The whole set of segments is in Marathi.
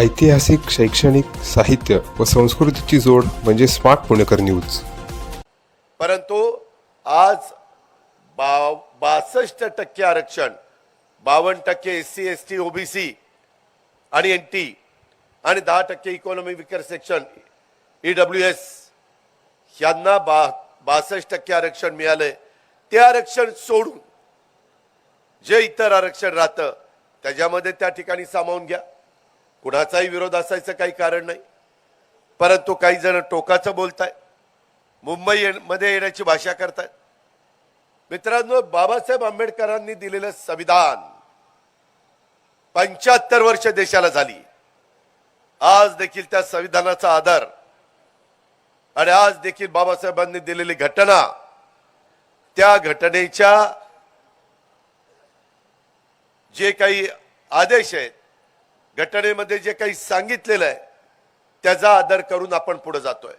ऐतिहासिक शैक्षणिक साहित्य व संस्कृतीची जोड म्हणजे स्मार्ट पुणेकर न्यूज. परंतु आज बा बासष्ट टक्के आरक्षण बावन्न टक्के S C S T OBC आणि एन टी आणि दहा टक्के economy weaker section E W S यांना बा बासष्ट टक्के आरक्षण मिळालंय. ते आरक्षण सोडून जे इतर आरक्षण राहतं त्याच्यामध्ये त्या ठिकाणी सामावून घ्या. कुणाचाही विरोध असायचं काही कारण नाही. परंतु काही जण टोकाचं बोलताय. मुंबई ये- मध्ये येण्याची भाषा करतायत. मित्रांनो बाबासाहेब आंबेडकरांनी दिलेलं संविधान पंच्याहत्तर वर्ष देशाला झाली. आज देखील त्या संविधानाचा आदर आणि आज देखील बाबासाहेबांनी दिलेली घटना त्या घटनेच्या जे काही आदेश आहेत घटनेमध्ये जे काही सांगितलेलं आहे त्याचा आदर करून आपण पुढे जातोय.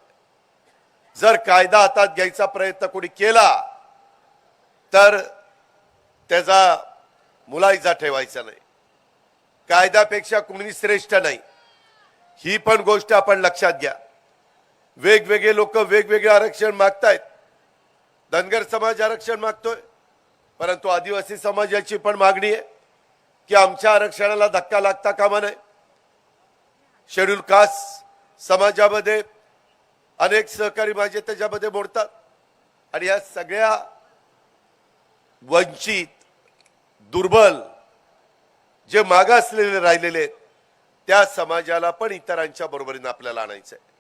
जर कायदा हातात घ्यायचा प्रयत्न कोणी केला तर त्याचा मुलायजा ठेवायचा नाही. कायद्यापेक्षा कुणी श्रेष्ठ नाही. ही पण गोष्ट आपण लक्षात घ्या. वेगवेगळे लोक वेगवेगळे आरक्षण मागतायत. धनगर समाज आरक्षण मागतोय परंतु आदिवासी समाजाची पण मागणी आहे. की आमच्या आरक्षणाला धक्का लागता कामा नये. शेड्यूल कास्ट समाजामध्ये अनेक सहकारी माझे त्याच्यामध्ये मोडतात. आणि या सगळ्या वंचित दुर्बल जे मागासलेले राहिलेले त्या समाजाला पण इतरांच्या बरोबरीनं आपल्याला आणायचं आहे